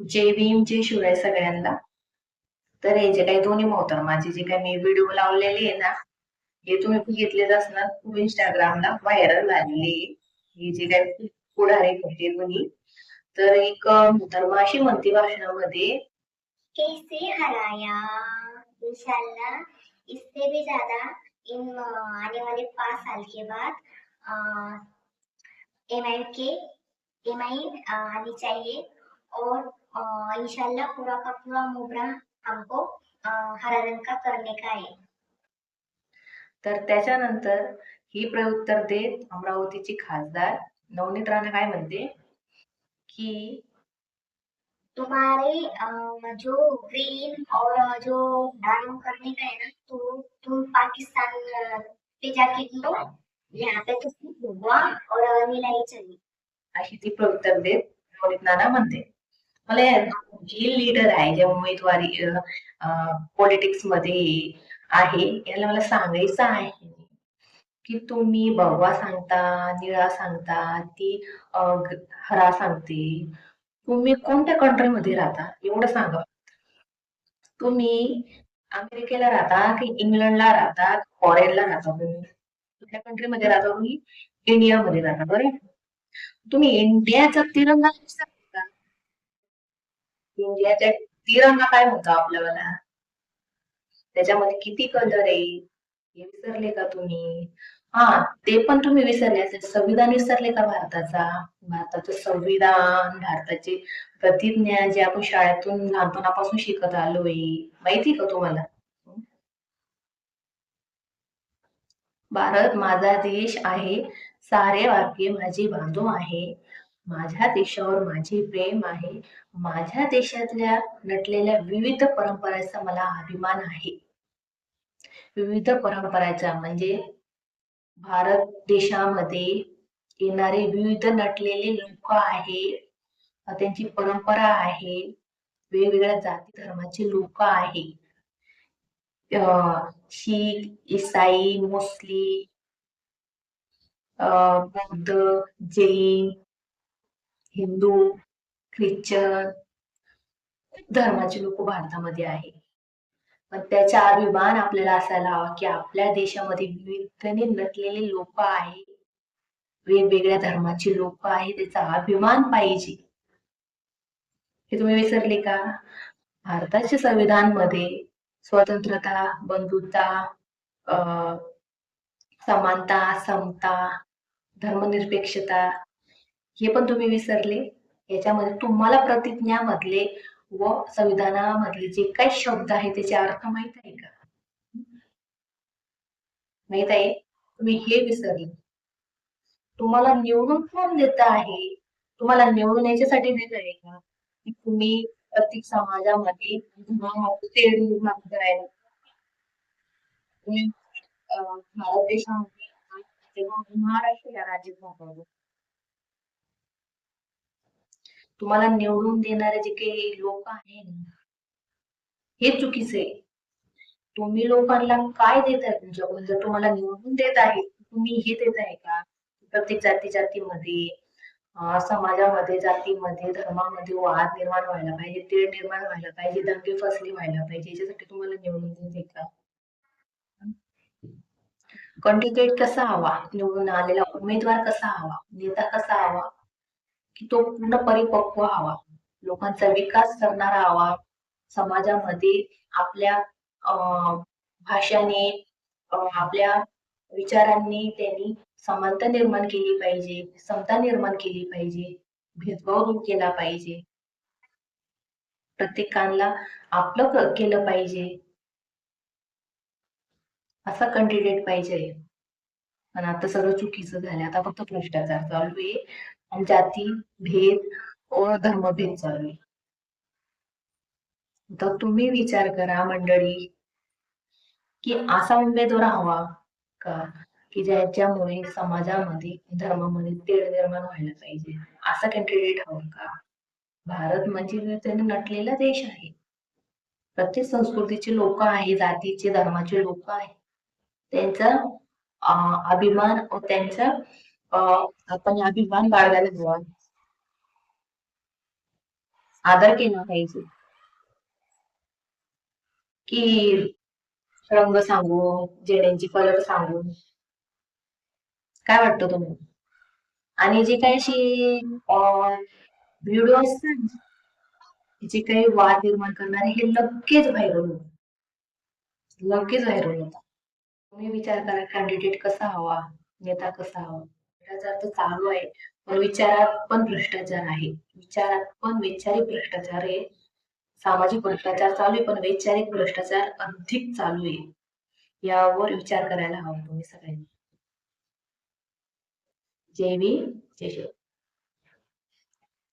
जय भीम जय शिवराय सगळ्यांना. तर हे जे काही दोन्ही मोहतरमाचे जे काही मी व्हिडिओ लावलेले आहे ना हे तुम्ही बघितलेच असणार. खूप इंस्टाग्रामला व्हायरल झालेले हे जे काही पुढारे होते दोन्ही. तर एक मोहतरमा अशी म्हणते भाषणामध्ये कैसे हराया इंशाल्लाह इससे भी ज्यादा इन आने वाले पांच साल के बाद M I K M I आनी चाहिए और इंशाल्लाह पूरा का पूरा मुबरा हमको हरा रंग का करने का है तर त्याच्यानंतर ही प्रत्युत्तर देत अमरावतीची खासदार नवनीत राणा काय म्हणते? की तुम्हारे जो ग्रीन और जो डाउन करने का है ना तो तुम पाकिस्तान पे जाके करो यहाँ पे तो सिर्फ भगवा और नीला ही चाहिए। अशी ती प्रत्युत्तर देत नवनीत नाना म्हणते. मला जी लीडर आहे ज्या उमेदवारी पॉलिटिक्समध्ये आहे याला मला सांगायचं आहे की तुम्ही भगवा सांगता निळा सांगता ती हरा सांगते. तुम्ही कोणत्या कंट्री मध्ये राहता? एवढं सांगा. तुम्ही अमेरिकेला राहता की इंग्लंडला राहता? फॉरेनला राहता तुम्ही? कुठल्या कंट्री मध्ये राहता तुम्ही? इंडियामध्ये राहता बरं? तुम्ही इंडियाचा तिरंगा इंडियाच्या तिरंगा काय म्हणतो आपल्याला? त्याच्यामध्ये किती कलर आहे? हे विसरले का तुम्ही? हा ते पण तुम्ही विसरले असेल. संविधान विसरले का भारताचा? भारताचं संविधान भारताची प्रतिज्ञा जे आपण शाळेतून लहानपणापासून शिकत आलोय. माहिती का तुम्हाला? भारत माझा देश आहे. सारे वाक्य माझे बांधव आहे. माझ्या देशावर माझे प्रेम आहे. माझ्या देशातल्या नटलेल्या विविध परंपरांचा मला अभिमान आहे. विविध परंपरांचा म्हणजे भारत देशामध्ये येणारे विविध नटलेले लोक आहे. त्यांची परंपरा आहे. वेगवेगळ्या जाती धर्माचे लोक आहे. अं, शीख इसाई मुस्लिम अं, बौद्ध जैन हिंदू ख्रिश्चन धर्माचे लोक भारतामध्ये आहे पण त्याचा अभिमान आपल्याला असायला हवा की आपल्या देशामध्ये विविधतेने नटलेले लोक आहे वेगवेगळ्या धर्माचे लोक आहे त्याचा अभिमान पाहिजे. हे तुम्ही विसरले का? भारताच्या संविधानमध्ये स्वतंत्रता बंधुता अं, समानता समता धर्मनिरपेक्षता हे पण तुम्ही विसरले. याच्यामध्ये तुम्हाला प्रतिज्ञामधले व संविधानामधले जे काही शब्द आहे त्याचे अर्थ माहीत आहे का? माहीत आहे? तुम्ही हे विसरले. तुम्हाला निवडून कोण देत आहे? तुम्हाला निवडून याच्यासाठी देत आहे का? की तुम्ही प्रत्येक समाजामध्ये निर्माण करायला. तुम्ही भारत देशामध्ये महाराष्ट्र या राज्यात तुम्हाला निवडून देणारे जे काही लोक आहे हे चुकीचे आहे. तुम्ही लोकांना काय देताय तुमच्याकडून? जर तुम्हाला निवडून देत आहे तुम्ही हे देत आहे का? प्रत्येक जाती जातीमध्ये समाजामध्ये जातीमध्ये धर्मामध्ये वाद निर्माण व्हायला पाहिजे तेढ निर्माण व्हायला पाहिजे दंगे फसले व्हायला पाहिजे याच्यासाठी तुम्हाला निवडून देते का? कॅन्डिडेट कसा हवा? निवडून आलेला उमेदवार कसा हवा? नेता कसा हवा? की तो पूर्ण परिपक्व हवा. लोकांचा विकास करणारा हवा. समाजामध्ये आपल्या अं, भाषाने आपल्या विचारांनी त्यांनी समानता निर्माण केली पाहिजे समता निर्माण केली पाहिजे भेदभाव दूर केला पाहिजे. प्रत्येकाला आपलं केलं पाहिजे. असा कॅन्डिडेट पाहिजे. पण आता सगळं चुकीचं झालं. आता फक्त भ्रष्टाचार चालू आहे. जाती भेद व धर्मभेद चालू तर तुम्ही विचार करा मंडळी की असा उमेदवार हवा का की ज्याच्यामुळे समाजामध्ये धर्मामध्ये तेढ निर्माण व्हायला पाहिजे? असा कॅन्डिडेट हवा का? भारत म्हणजे विविधतेने नटलेला देश आहे. प्रत्येक संस्कृतीचे लोक आहे जातीचे धर्माचे लोक आहे. त्यांचा अं, अभिमान व त्यांचा अं, आपण अभिमान बाळगायला हवा आदर केला पाहिजे की रंग सांगून जेड्यांची कलर सांगून काय वाटतं तुम्हाला? आणि जे काही अशी व्हिडिओ असतात जे काही वाद निर्माण करणारे हे लगेच व्हायरल होतात. लगेच व्हायरल होतात. तुम्ही विचार करा कॅन्डिडेट कसा हवा नेता कसा हवा? भ्रष्टाचार तर चालू आहे. पण विचारात पण भ्रष्टाचार आहे. विचारात पण वैचारिक भ्रष्टाचार आहे. सामाजिक भ्रष्टाचार चालू आहे पण वैचारिक भ्रष्टाचार अधिक चालू आहे. यावर विचार करायला हवा तुम्ही सगळ्यांनी. जय भीम जय शिव